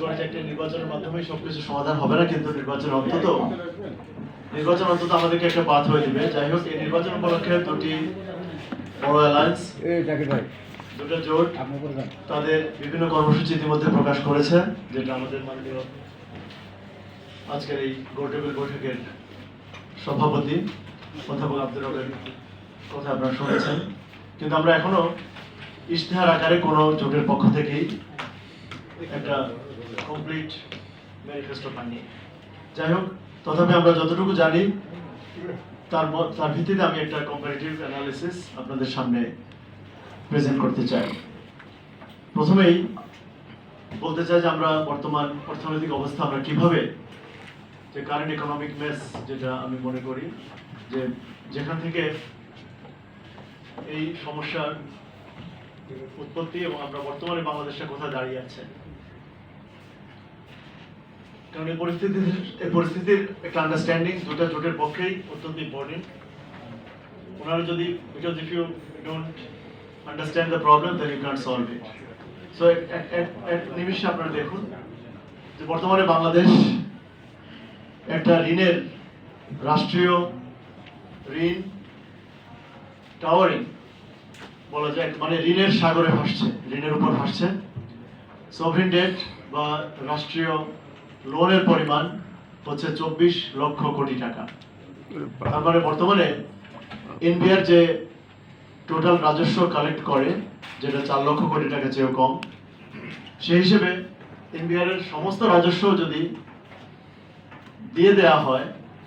করি যে একটা নির্বাচনের মাধ্যমে সবকিছু সমাধান হবে না কিন্তু নির্বাচন অন্তত নির্বাচন অন্তত আমাদেরকে একটা পাথ হয়ে দিবে। যাই হোক এই নির্বাচন উপলক্ষে দুটি বড় অ্যালায়েন্স দুটো জোট তাদের বিভিন্ন কর্মসূচি ইতিমধ্যে প্রকাশ করেছে যেটা আমাদের মাননীয় আজকের এই গোলটেবিল বৈঠকের সভাপতি অধ্যাপক আব্দুর রবের কথা আপনারা শুনেছেন। কিন্তু আমরা এখনও ইশতেহার আকারে কোনো জোটের পক্ষ থেকেই একটা কমপ্লিট ম্যানিফেস্টো পাইনি। যাই হোক, তথাপি আমরা যতটুকু জানি, তার তার ভিত্তিতে আমি একটা কম্পারেটিভ অ্যানালিসিস আপনাদের সামনে প্রেজেন্ট করতে চাই। প্রথমেই বলতে চাই যে আমরা বর্তমান অর্থনৈতিক অবস্থা আমরা কীভাবে, যে কারেন্ট ইকোনমিক মেস যেটা আমি মনে করি, যে যেখান থেকে এই সমস্যার উৎপত্তি এবং আমরা বর্তমানে বাংলাদেশটা কোথায় দাঁড়িয়ে আছে। কারণ এই পরিস্থিতির এই পরিস্থিতির একটা আন্ডারস্ট্যান্ডিং দুটো জোটের পক্ষেই অত্যন্ত ইম্পর্টেন্ট ওনারা যদি because if you don't understand the problem then you can't solve it so এক নিমিষে আপনারা দেখুন যে বর্তমানে বাংলাদেশ একটা ঋণের রাষ্ট্রীয় ঋণ টাওয়ারিং বলা যায় মানে ঋণের সাগরে ভাসছে, ঋণের উপর ভাসছে। সভরিন ডেট বা রাষ্ট্রীয় লোনের পরিমাণ হচ্ছে চব্বিশ লক্ষ কোটি টাকা। তার মানে বর্তমানে এনবিআর যে টোটাল রাজস্ব কালেক্ট করে, যেটা চার লক্ষ কোটি টাকা চেয়েও কম সেই হিসেবে এর সমস্ত রাজস্ব যদি দিয়ে দেওয়া হয়,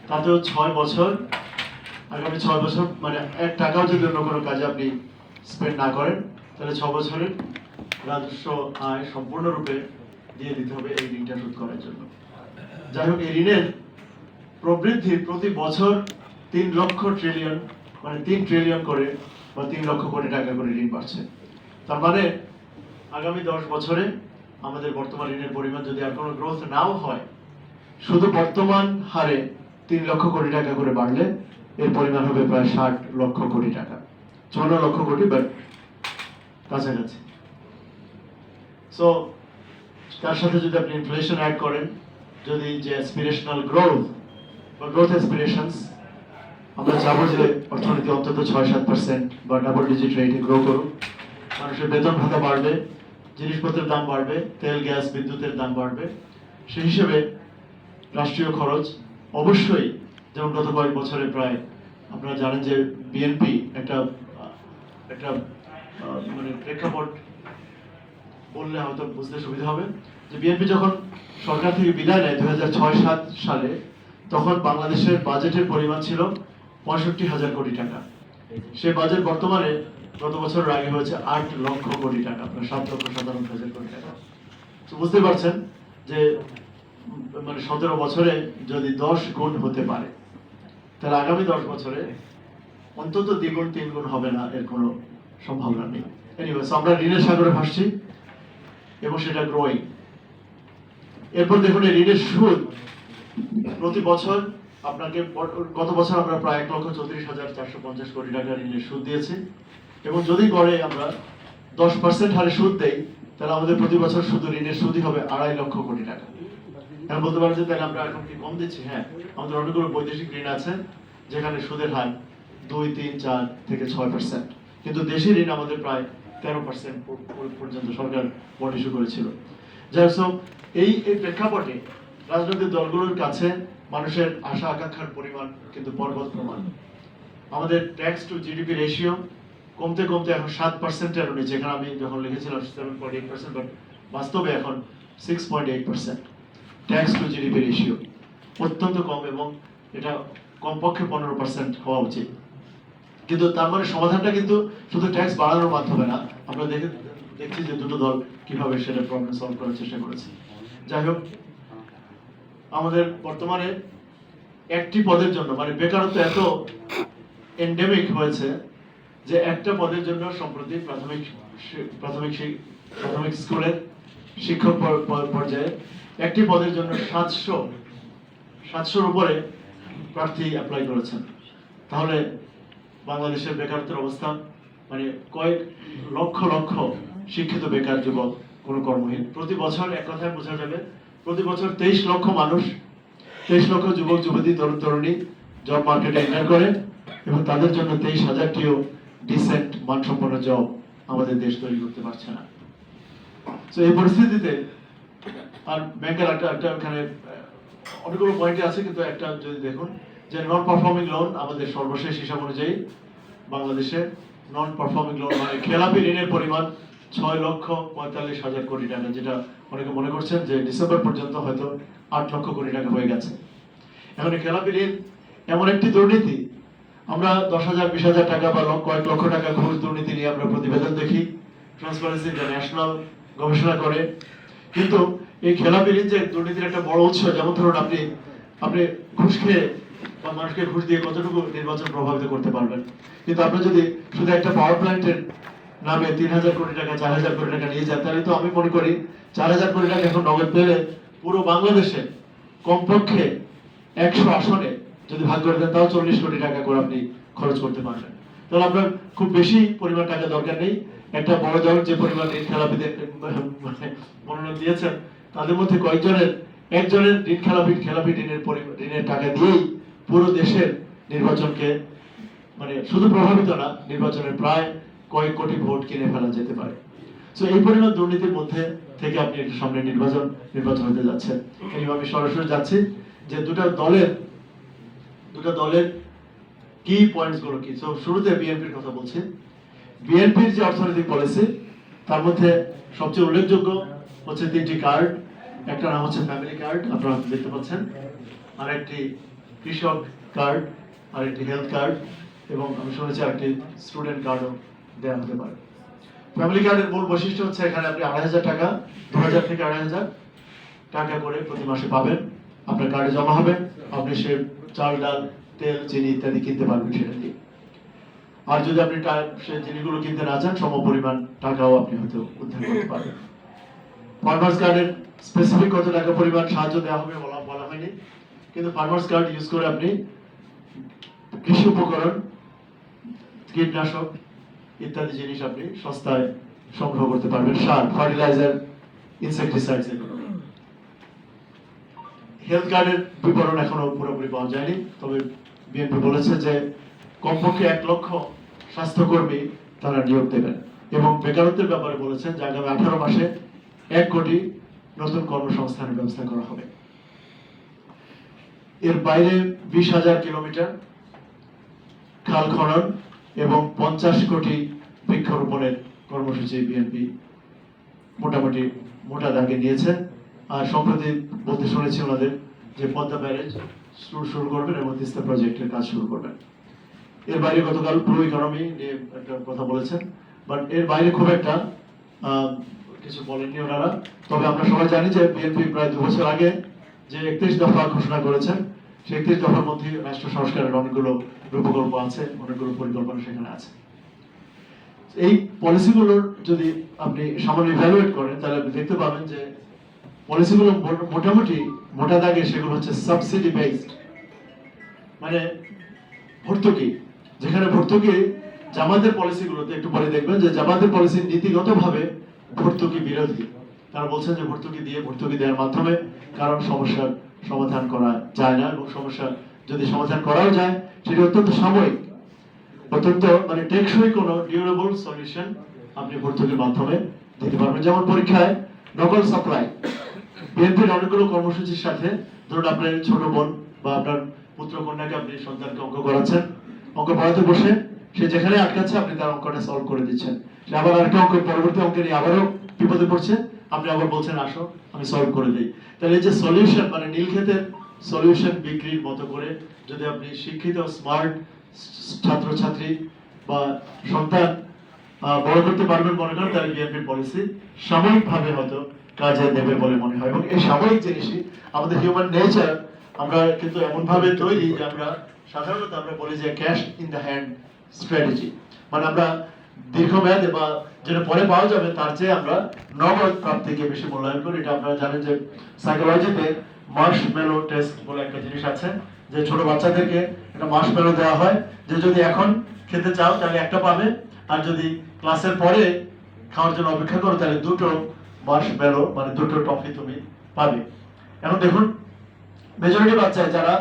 তাতেও ছয় বছর, আগামী ছয় বছর মানে এক টাকাও যদি অন্য কোনো কাজে আপনি স্পেন্ড না করেন, তাহলে ছ বছরের রাজস্ব আয় সম্পূর্ণরূপে দিয়ে দিতে হবে এই ঋণটা শোধ করার জন্য। যাই হোক, এই ঋণের প্রবৃদ্ধি প্রতি বছর তিন লক্ষ ট্রিলিয়ন মানে তিন ট্রিলিয়ন করে বা তিন লক্ষ কোটি টাকা করে ঋণ বাড়ছে। তার মানে আগামী দশ বছরে আমাদের বর্তমান ঋণের পরিমাণ যদি আর কোনো গ্রোথ নাও হয়, শুধু বর্তমান হারে তিন লক্ষ কোটি টাকা করে বাড়লে এর পরিমাণ হবে প্রায় ষাট লক্ষ কোটি টাকা। চুয়ান্ন লক্ষ কোটি বাট কাছাকাছি। সো তার সাথে যদি আপনি ইনফ্লেশন অ্যাড করেন, যদি যে অ্যাসপিরেশনাল গ্রোথ বা গ্রোথ অ্যাসপিরেশনস আমরা চাবো যে অর্থনীতি অন্তত ছয় সাত পার্সেন্ট বা ডাবল ডিজিট রেটে গ্রো করুক। মানুষের বেতন ভাতা বাড়বে, জিনিসপত্রের দাম বাড়বে, তেল, গ্যাস, বিদ্যুতের দাম বাড়বে। সেই হিসেবে রাষ্ট্রীয় খরচ অবশ্যই, যেমন গত কয়েক বছরে প্রায় আপনারা জানেন যে বিএনপি একটা একটা মানে প্রেক্ষাপট বললে হয়তো বুঝতে সুবিধা হবে যে বিএনপি যখন সরকার থেকে বিদায় নেয় দু হাজার ছয় সাত সালে, তখন বাংলাদেশের বাজেটের পরিমাণ ছিল পঁয়ষট্টি হাজার কোটি টাকা। সে বাজেট বর্তমানে গত বছর আগে হয়েছে আট লক্ষ কোটি টাকা আপনার সাত লক্ষ সাতান্ন হাজার কোটি টাকা। তো বুঝতে পারছেন যে মানে সতেরো বছরে যদি দশ গুণ হতে পারে, তাহলে আগামী দশ বছরে অন্তত দ্বিগুণ তিন গুণ হবে না, এর কোনো সম্ভাবনা নেই। আমরা ঋণের সাগরে ভাসছি। এবং সেটা গ্রোয়িং এরপর দেখুন, এই ঋণের সুদ প্রতি বছর আপনাকে গত বছর আমরা প্রায় এক লক্ষ চৌত্রিশ হাজার চারশো পঞ্চাশ কোটি টাকা ঋণের সুদ দিয়েছি। এবং যদি করে আমরা দশ পার্সেন্ট হারে সুদ দেই, তাহলে আমাদের প্রতি বছর শুধু ঋণের সুদই হবে আড়াই লক্ষ কোটি টাকা। এখন বলতে পারেন যে তাহলে আমরা এখন কি কম দিচ্ছি? হ্যাঁ আমাদের অনেকগুলো বৈদেশিক ঋণ আছে, যেখানে সুদের হার দুই, তিন, চার থেকে ছয় পার্সেন্ট। কিন্তু দেশি ঋণ আমাদের প্রায় তেরো পার্সেন্ট পর্যন্ত সরকার বন্ড ইস্যু করেছিল। যাই হোক এই এই প্রেক্ষাপটে রাজনৈতিক দলগুলোর কাছে মানুষের আশা, আকাঙ্ক্ষার পরিমাণ কিন্তু পর্বত প্রমাণ। আমাদের ট্যাক্স টু জিডিপি রেশিও কমতে কমতে এখন সাত পার্সেন্টের নিচে। এখানে আমি যখন লিখেছিলাম seven point eight percent but বাস্তবে এখন six point eight percent tax to GDP ratio অত্যন্ত কম এবং এটা কমপক্ষে পনেরো পার্সেন্ট হওয়া উচিত। কিন্তু তার মানে সমাধানটা কিন্তু শুধু ট্যাক্স বাড়ানোর মাধ্যমে না। আমরা দেখে দেখছি যে দুটো দল কীভাবে সেটা প্রবলেম সলভ করার চেষ্টা করেছে। যাই হোক, আমাদের বর্তমানে একটি পদের জন্য মানে বেকারত্ব এত এন্ডেমিক হয়েছে যে একটা পদের জন্য সম্প্রতি প্রাথমিক প্রাথমিক প্রাথমিক স্কুলের শিক্ষক পর- পর- পর্যায়ে একটি পদের জন্য সাতশো, সাতশোর উপরে প্রার্থী অ্যাপ্লাই করেছেন। তাহলে বাংলাদেশের বেকারত্বের অবস্থা মানে কয়েক লক্ষ লক্ষ শিক্ষিত বেকার যুবক কোনো কর্মহীন। প্রতি বছর এক কথায় বোঝা যাবে, প্রতি বছর তেইশ লক্ষ মানুষ, তেইশ লক্ষ যুবক, যুবতী, তরুণ, তরুণী জব মার্কেটে এন্টার করে এবং তাদের জন্য তেইশ হাজারটিও ডিসেন্ট মানসম্পন্ন জব আমাদের দেশ তৈরি করতে পারছে না। তো এই পরিস্থিতিতে আর ব্যাংকের একটা একটা এখানে অনেকগুলো পয়েন্টে আছে, কিন্তু একটা যদি দেখুন যে নন পারফর্মিং লোন আমাদের সর্বশেষ হিসাব অনুযায়ী বাংলাদেশে নন পারফর্মিং লোন মানে খেলাপি ঋণের পরিমাণ ছয় লক্ষ পঁয়তাল্লিশ হাজার কোটি টাকা, যেটা অনেকে মনে করছেন যে ডিসেম্বর পর্যন্ত হয়তো আট লক্ষ কোটি টাকা হয়ে গেছে। এখন খেলাপি ঋণ এমন একটি দুর্নীতি। আমরা দশ হাজার, বিশ হাজার টাকা বা কয়েক লক্ষ টাকা ঘুষ দুর্নীতি নিয়ে আমরা প্রতিবেদন দেখি ট্রান্সপারেন্সি ইন্টারন্যাশনাল গবেষণা করে। কিন্তু এই খেলাপি ঋণ যে দুর্নীতির একটা বড় উৎস, যেমন ধরুন আপনি আপনি ঘুষ খেয়ে বা মানুষকে ঘুষ দিয়ে কতটুকু নির্বাচন প্রভাবিত করতে পারবেন। কিন্তু আপনি যদি শুধু একটা পাওয়ার প্ল্যান্টের নামে তিন হাজার কোটি টাকা, চার হাজার কোটি টাকা নিয়ে যান, তাহলে তো আমি মনে করি চার হাজার কোটি টাকা এখন নগদ পেলে পুরো বাংলাদেশে কমপক্ষে একশো আসনে যদি ভাগ করে দেন, তাও চল্লিশ কোটি টাকা করে আপনি খরচ করতে পারবেন। তাহলে আপনার খুব বেশি পরিমাণ টাকা দরকার নেই। একটা বড় দল যে পরিমাণ ঋণ খেলাপিতে মানে মনোনয়ন দিয়েছেন, তাদের মধ্যে কয়েকজনের, একজনের ঋণ খেলাপি খেলাপি ঋণের ঋণের টাকা দিয়েই পুরো দেশের নির্বাচনকে মানে শুধু প্রভাবিত না, নির্বাচনের প্রায় কয়েক কোটি ভোট কিনে ফেলা যেতে পারে। তো এই পরিমাণ দুর্নীতির মধ্যে থেকে আপনি একটু সামনে নির্বাচন নির্বাচন হতে যাচ্ছেন। এই আমি সরাসরি যাচ্ছি যে দুটা দলের দুটা দলের কি পয়েন্টসগুলো কি? তো শুরুতে বিএনপির কথা বলছি। বিএনপির যে অর্থনৈতিক পলিসি তার মধ্যে সবচেয়ে উল্লেখযোগ্য হচ্ছে তিনটি কার্ড একটা নাম হচ্ছে ফ্যামিলি কার্ড আপনারা দেখতে পাচ্ছেন। আর একটি কৃষক কার্ড আর একটি হেলথ কার্ড এবং আমি শুনেছি আরেকটি স্টুডেন্ট কার্ডও দেওয়া হতে পারে। ফ্যামিলি কার্ডের মূল বৈশিষ্ট্য হচ্ছে এখানে আপনি আড়াই হাজার টাকা, দু হাজার থেকে আড়াই হাজার টাকা করে প্রতি মাসে পাবেন। আপনার কার্ডে জমা হবে, আপনি সে চাল, ডাল, তেল, চিনি ইত্যাদি কিনতে পারবেন সেটা দিয়ে। আর যদি আপনি সে জিনিসগুলো কিনতে না চান, সম পরিমাণ টাকাও আপনি হয়তো উদ্ধার করতে পারবেন। ফার্মার্স কার্ডের স্পেসিফিক কত টাকা পরিমাণ সাহায্য দেওয়া হবে বলা বলা হয়নি। কিন্তু ফার্মার্স কার্ড ইউজ করে আপনি কৃষি উপকরণ, কীটনাশক ইত্যাদি জিনিস আপনি সস্তায় সংগ্রহ করতে পারবেন। সার ফার্টিলাইজার ইনসেকটিসাইডস হেলথ কার্ডের বিবরণ এখনও পুরোপুরি পাওয়া যায়নি, তবে বিএনপি বলেছে যে কমপক্ষে এক লক্ষ স্বাস্থ্যকর্মী তারা নিয়োগ দেবেন। এবং বেকারত্বের ব্যাপারে বলেছেন যে আগামী আঠারো মাসে এক কোটি নতুন কর্মসংস্থানের ব্যবস্থা করা হবে। এর বাইরে বিশ হাজার কিলোমিটার খাল খনন এবং পঞ্চাশ কোটি বৃক্ষরোপণের কর্মসূচি বিএনপি মোটামুটি মোটা দাগে নিয়েছে। আর সম্প্রতি বলতে শুনেছি ওনাদের যে পদ্মা ব্যারেজ শুরু শুরু করবেন এবং তিস্তা প্রজেক্টের কাজ শুরু করবেন। এর বাইরে গতকাল ব্লু ইকোনমি নিয়ে একটা কথা বলেছেন। বাট এর বাইরে খুব একটা কিছু বলেননি ওনারা। তবে আমরা সবাই জানি যে বিএনপি প্রায় দু বছর আগে যে একত্রিশ দফা ঘোষণা করেছেন একত্রিশ দফার মধ্যে রাষ্ট্র সংস্কারের অনেকগুলো রূপকল্প আছে, অনেকগুলো পরিকল্পনা সেখানে আছে। এই পলিসিগুলোর যদি আপনি সামান্য ইভ্যালুয়েট করেন, তাহলে আপনি দেখতে পাবেন যে পলিসিগুলো মোটামুটি মোটা দাগে সেগুলো হচ্ছে সাবসিডি বেসড মানে ভর্তুকি। যেখানে ভর্তুকি জামাতের পলিসিগুলোতে একটু পরে দেখবেন যে জামাতের পলিসি নীতিগতভাবে ভর্তুকি বিরোধী। তারা বলছেন যে ভর্তুকি দিয়ে ভর্তুকি দেওয়ার মাধ্যমে কারণ সমস্যার সমাধান করা যায় না এবং সমস্যা যদি সমাধান করাও যায়, সেটি অত্যন্ত সাময়িক। অত্যন্ত মানে টেকসই কোনো ডিউরেবল সলিউশন আপনি ভর্তুকির মাধ্যমে দিতে পারবেন। যেমন পরীক্ষায় নকল সাপ্লাই বিএনপির অনেকগুলো কর্মসূচির সাথে ধরুন আপনার ছোট বোন বা আপনার পুত্র কন্যাকে আপনি সন্তানকে অঙ্ক করাচ্ছেন। অঙ্ক পড়াতে বসে সে যেখানে আটকাচ্ছে, আপনি তার অঙ্কটা সলভ করে দিচ্ছেন। সে আবার আরেকটা অঙ্ক পরবর্তী অঙ্কে নিয়ে আবারও বিপদে পড়ছে। আপনি আবার বলছেন, আসো, আমি সলভ করে দিই। তাহলে যে সলিউশন মানে নীলক্ষেতের সলিউশন বিক্রির মতো করে যদি আপনি শিক্ষিত স্মার্ট ছাত্রছাত্রী বা সন্তান বড় করতে পারবেন মনে করেন, তাহলে বিএনপির পলিসি সাময়িকভাবে হয়তো কাজে দেবে বলে মনে হয়। এবং এই সাময়িক জিনিসই আমাদের হিউম্যান নেচার আমরা কিন্তু এমন ভাবে তৈরি যে আমরা সাধারণত আমরা বলি যে cash in the hand strategy মানে আমরা দীর্ঘমেয়াদে বা যেটা পরে পাওয়া যাবে, তার চেয়ে আমরা নগদ প্রাপ্তিকে বেশি মূল্যায়ন করি। এটা আপনারা জানেন যে সাইকোলজিতে মার্শ মেলো টেস্ট বলে একটা জিনিস আছে, যে ছোট বাচ্চাদেরকে একটা মার্শ মেলো দেওয়া হয়। যে যদি এখন খেতে চাও, তাহলে একটা পাবে। আর যদি ক্লাসের পরে খাওয়ার জন্য অপেক্ষা করো, তাহলে দুটো মাস মেলো মানে দুটো টফি তুমি পাবে। এখন দেখুন মেজরিটি বাচ্চা যারা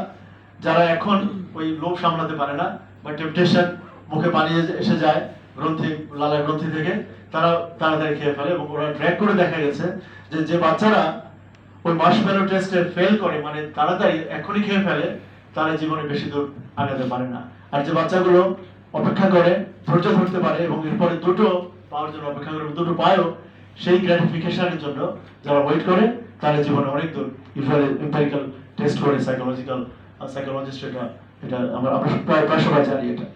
যারা এখন ওই লোভ সামলাতে পারে না, বা টেম্পটেশন মুখে পানি এসে যায় গ্রন্থি লালা গ্রন্থি থেকে তারা তাড়াতাড়ি খেয়ে ফেলে এবং ওরা ট্র্যাক করে দেখা গেছে যে যে বাচ্চারা ওই মার্শমেলো টেস্টে ফেল করে মানে তাড়াতাড়ি এখনই খেয়ে ফেলে, তারা জীবনে বেশি দূর আগাতে পারে না। আর যে বাচ্চাগুলো অপেক্ষা করে, ধৈর্য ধরতে পারে এবং এরপরে দুটো পাওয়ার জন্য অপেক্ষা করে দুটো পায়ও, সেই গ্র্যাটিফিকেশনের জন্য যারা ওয়েট করে, তারা জীবনে অনেক দূর ইউজুয়ালি এম্পারিক্যাল টেস্ট করে সাইকোলজিক্যাল সাইকোলজিস্ট এটা এটা আমরা প্রায় প্রায় সবাই জানি এটা।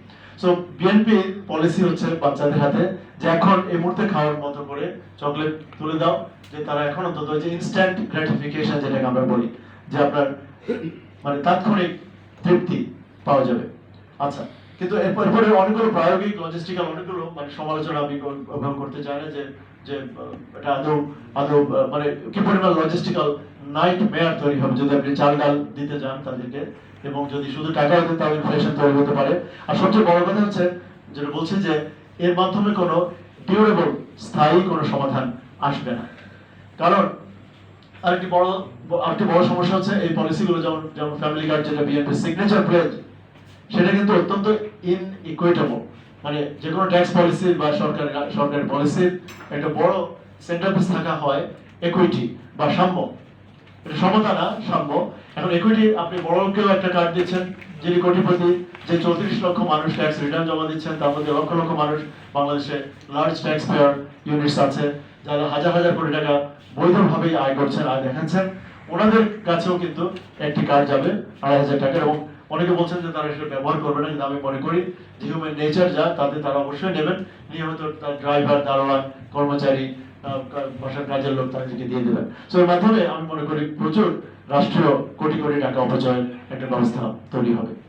সো বিএনপি পলিসি হচ্ছে বাচ্চাদের হাতে যে এখন এই মুহূর্তে খাওয়ার মতো করে চকলেট তুলে দাও, যে তারা এখন অন্তত যে ইনস্ট্যান্ট গ্র্যাটিফিকেশন যেটাকে আমরা বলি, যে আপনার মানে তাৎক্ষণিক তৃপ্তি পাওয়া যাবে। আচ্ছা কিন্তু এরপর অনেকগুলো প্রায়োগিক লজিস্টিক্যাল অনেকগুলো মানে সমালোচনা আমি গ্রহণ করতে চাই না যে যে এটা আদৌ আদৌ মানে কি পরিমাণ লজিস্টিক্যাল নাইট মেয়ার তৈরি হবে যদি আপনি চাল ডাল দিতে চান তাদেরকে। এবং যদি শুধু টাকা দিতে তাও ইনফ্লেশন তৈরি হতে পারে। আর সবচেয়ে বড় কথা হচ্ছে, যেটা বলছে যে, এর মাধ্যমে কোনো ডিউরেবল স্থায়ী কোনো সমাধান আসবে না। কারণ, আরেকটি বড় আরেকটি বড় সমস্যা হচ্ছে, এই পলিসিগুলো যেমন যেমন ফ্যামিলি কার্ড যেটা বিএনপি সিগনেচার প্লেজ সেটা কিন্তু অত্যন্ত ইন ইকুইটেবল মানে যে কোনো ট্যাক্স পলিসি বা সরকার, সরকারি পলিসির একটা বড় সেন্টার পিস থাকা হয় একুইটি বা সাম্য এটা সমতা না সাম্য। এখন আপনি বড় একটা কার্ড দিচ্ছেন, যিনি কোটিপতি, যে চৌত্রিশ লক্ষ মানুষ ট্যাক্স রিটার্ন জমা দিচ্ছেন, তার মধ্যে লক্ষ লক্ষ মানুষ বাংলাদেশে লার্জ ট্যাক্স পেয়ার ইউনিটস আছে, যারা হাজার হাজার কোটি টাকা বৈধভাবেই আয় করছেন, আয় দেখাচ্ছেন। ওনাদের কাছেও কিন্তু একটি কার্ড যাবে, আড়াই হাজার টাকা এবং অনেকে বলছেন যে তারা সেটা ব্যবহার করবে না কিন্তু আমি মনে করি। যে হিউম্যান নেচার যা, তাতে তারা অবশ্যই নেবেন। নিয়ে হয়তো তার ড্রাইভার দারোয়ান কর্মচারী বাসার কাজের লোক তাদেরকে দিয়ে দেবেন। তো এর মাধ্যমে আমি মনে করি প্রচুর রাষ্ট্রীয় কোটি কোটি টাকা অপচয়ের একটা ব্যবস্থা তৈরি হবে।